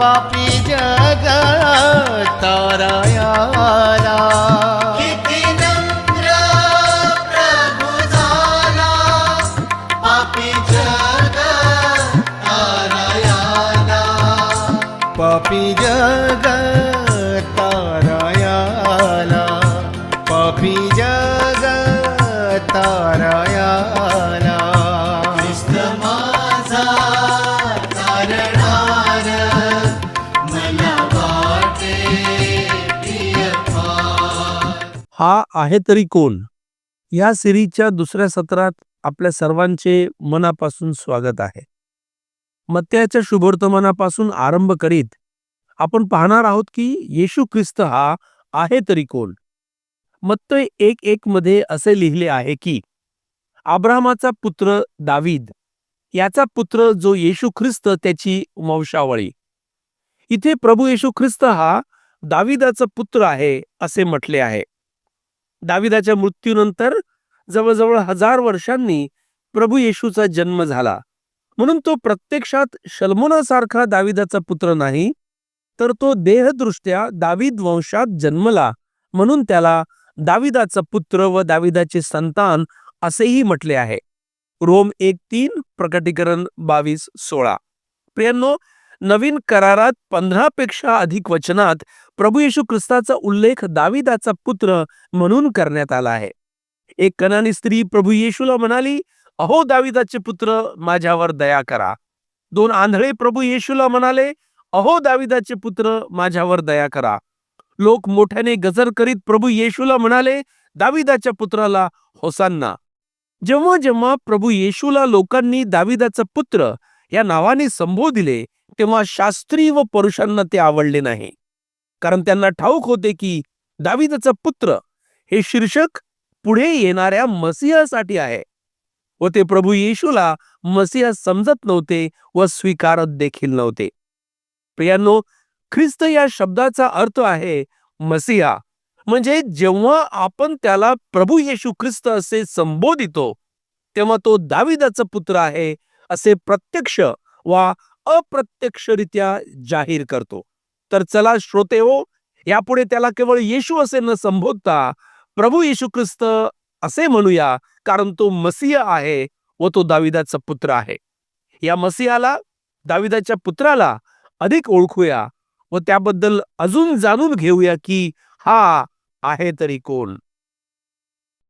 पापी जग तारायाला. किती नम्र पापी जग तारायाला. पापी जग तारा हा आहे तरी कोण? या सिरीजच्या दुसऱ्या सत्रात आपल्या सर्वांचे मनापासून स्वागत आहे. मत्याच्या शुभवर्तमानापासून आरंभ करीत आपण पाहणार आहोत की येशू ख्रिस्त हा आहे तरी कोण? मत्तय एक एक मध्ये असे लिहिले आहे की आब्रामाचा पुत्र दावीद याचा पुत्र जो येशू ख्रिस्त त्याची वंशावळी. इथे प्रभू येशू ख्रिस्त हा दाविदाचा पुत्र आहे असे म्हटले आहे. दाविदाच्या मृत्यूनंतर जवळजवळ हजार वर्षांनी प्रभू येशूचा जन्म झाला. म्हणून तो प्रत्यक्षात शल्मोनासारखा दाविदाचा पुत्र नाही तर तो देहदृष्ट्या दावीद वंशात जन्मला म्हणून त्याला दाविदाचा पुत्र व दाविदाचे संतान असेही म्हटले आहे. रोम एक तीन प्रकटीकरण बावीस सोळा. प्रियांनो नवीन करारात पंधरापेक्षा अधिक वचनात प्रभू येशू ख्रिस्ताचा उल्लेख दाविदाचा पुत्र म्हणून करण्यात आला आहे. एक कनानी स्त्री प्रभू येशूला म्हणाली अहो दाविदाचे पुत्र माझ्यावर दया करा. दोन आंधळे प्रभू येशूला म्हणाले अहो दाविदाचे पुत्र माझ्यावर दया करा. लोक मोठ्याने गजर करीत प्रभू येशूला म्हणाले दाविदाच्या पुत्राला होसांना जेव्हा जेव्हा प्रभू येशूला लोकांनी दाविदाचा पुत्र या नावाने संबोधिले तेव्हा शास्त्री व पुरुषांना ते आवडले नाही. कारण त्यांना ठाऊक होते की दाविदचा पुत्र हे शीर्षक पुढे येणाऱ्या मसिहासाठी आहे व ते प्रभू येशूला मसिहा समजत नव्हते व स्वीकारत देखील नव्हते. प्रियांनो ख्रिस्त या शब्दाचा अर्थ आहे मसिहा. म्हणजे जेव्हा आपण त्याला प्रभू येशू ख्रिस्त असे संबोधितो तेव्हा तो दाविदाचा पुत्र आहे असे प्रत्यक्ष वा अप्रत्यक्षरित्या जाहीर करतो. तर चला श्रोते हो यापुढे त्याला केवळ येशू असे न संबोधता प्रभू येशू ख्रिस्त असे म्हणूया कारण तो मसीह आहे व तो दाविदाचा पुत्र आहे. या मसीहाला दाविदाच्या पुत्राला अधिक ओळखूया व त्याबद्दल अजून जाणून घेऊया की हा आहे तरी कोण.